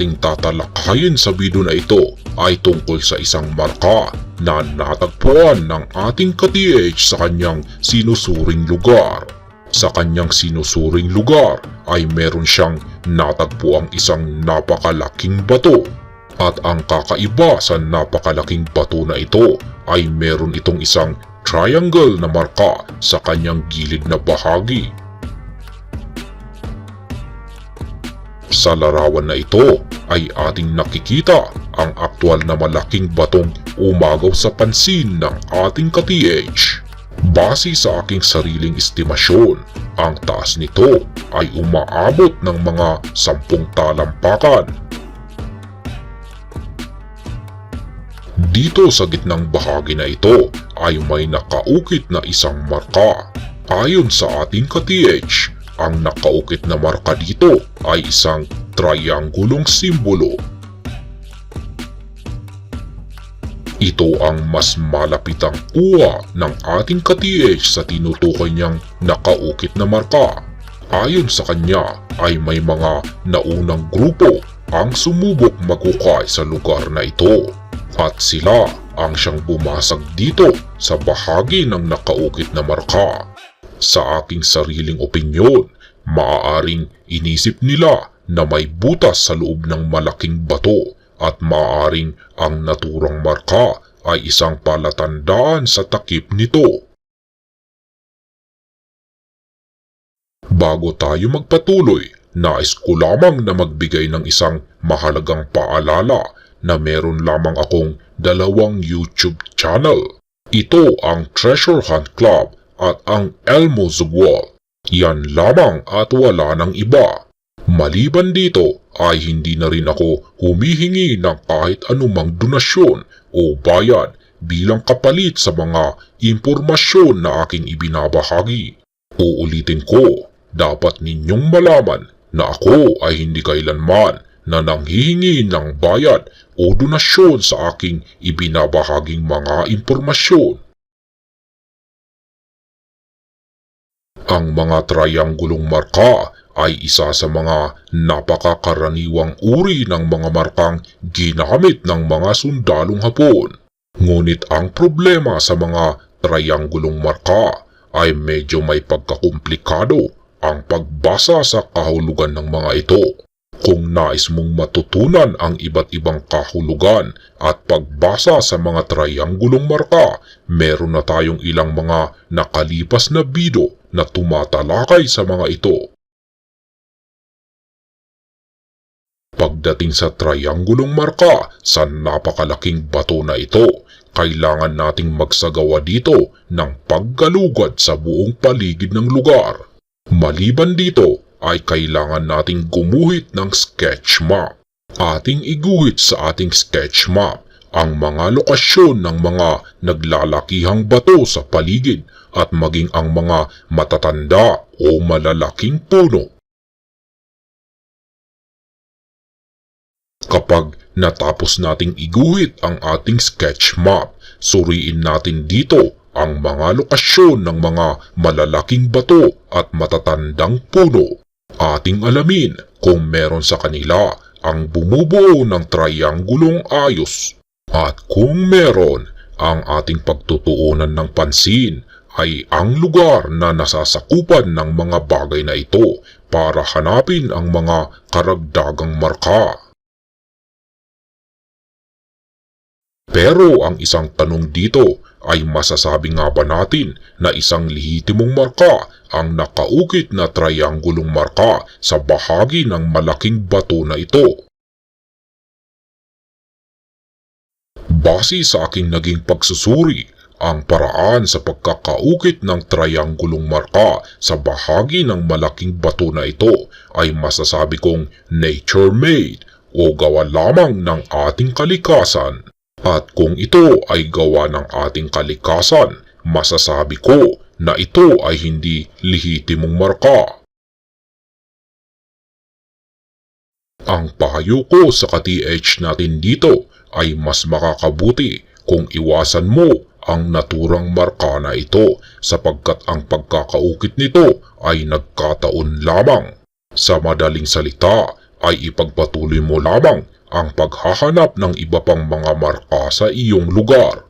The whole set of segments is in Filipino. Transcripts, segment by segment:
ating tatalakayin sa video na ito ay tungkol sa isang marka na natagpuan ng ating ka-TH sa kanyang sinusuring lugar. Sa kanyang sinusuring lugar ay meron siyang natagpuang isang napakalaking bato. At ang kakaiba sa napakalaking bato na ito ay meron itong isang triangle na marka sa kanyang gilid na bahagi. Sa larawan na ito ay ating nakikita ang aktwal na malaking batong umagaw sa pansin ng ating ka-TH. Base sa aking sariling estimasyon, ang taas nito ay umaabot ng mga sampung talampakan. Dito sa gitnang bahagi na ito ay may nakaukit na isang marka. Ayon sa ating ka-TH, ang nakaukit na marka dito ay isang triangulong simbolo. Ito ang mas malapitang kuha ng ating ka-TH sa tinutukoy niyang nakaukit na marka. Ayon sa kanya ay may mga naunang grupo ang sumubok magukay sa lugar na ito at sila ang siyang bumasag dito sa bahagi ng nakaukit na marka. Sa aking sariling opinyon, maaaring inisip nila na may butas sa loob ng malaking bato at maaaring ang naturang marka ay isang palatandaan sa takip nito. Bago tayo magpatuloy, nais ko lamang na magbigay ng isang mahalagang paalala na meron lamang akong dalawang YouTube channel. Ito ang Treasure Hunt Club at ang Elmo Zugwal. Yan lamang at wala ng iba. Maliban dito ay hindi na rin ako humihingi ng kahit anumang donasyon o bayad bilang kapalit sa mga impormasyon na aking ibinabahagi. Uulitin ko, dapat ninyong malaman na ako ay hindi kailanman na nanghihingi ng bayad o donasyon sa aking ibinabahaging mga impormasyon. Ang mga triangulong marka ay isa sa mga napakakaraniwang uri ng mga markang ginamit ng mga sundalong Hapon. Ngunit ang problema sa mga triangulong marka ay medyo may pagkakomplikado ang pagbasa sa kahulugan ng mga ito. Kung nais mong matutunan ang iba't ibang kahulugan at pagbasa sa mga triangulong marka, meron na tayong ilang mga nakalipas na bido na tumatalakay sa mga ito. Pagdating sa triangulong marka sa napakalaking bato na ito, kailangan nating magsagawa dito ng paggalugad sa buong paligid ng lugar. Maliban dito ay kailangan nating gumuhit ng sketch map. Ating iguhit sa ating sketch map ang mga lokasyon ng mga naglalakihang bato sa paligid at maging ang mga matatanda o malalaking puno. Kapag natapos nating iguhit ang ating sketch map, suriin natin dito ang mga lokasyon ng mga malalaking bato at matatandang puno. Ating alamin kung meron sa kanila ang bumubuo ng triangulong ayos. At kung meron, ang ating pagtutuunan ng pansin ay ang lugar na nasasakupan ng mga bagay na ito para hanapin ang mga karagdagang marka. Pero ang isang tanong dito ay masasabi nga ba natin na isang lehitimong marka ang nakaukit na triangulong marka sa bahagi ng malaking bato na ito? Base sa aking naging pagsusuri, ang paraan sa pagkakaukit ng triangulong marka sa bahagi ng malaking bato na ito ay masasabi kong nature-made o gawa lamang ng ating kalikasan. At kung ito ay gawa ng ating kalikasan, masasabi ko na ito ay hindi lehitimong marka. Ang payo ko sa ka-TH natin dito ay mas makakabuti kung iwasan mo ang naturang marka na ito sapagkat ang pagkakaukit nito ay nagkataon lamang. Sa madaling salita, ay ipagpatuloy mo lamang ang paghahanap ng iba pang mga marka sa iyong lugar.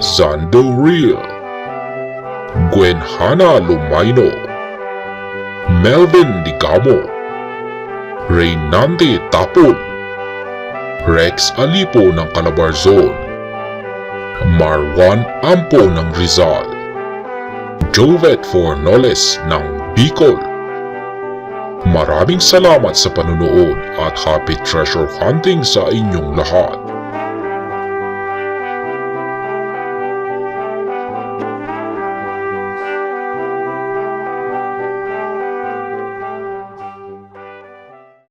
Zando Real. Gwen Hana Lumaino. Melvin Digamo. Reynante Tapon. Rex Alipo ng Calabarzon. Marwan Ampo ng Rizal. Jovet Fornoles ng Bicol. Maraming salamat sa panunood at happy treasure hunting sa inyong lahat.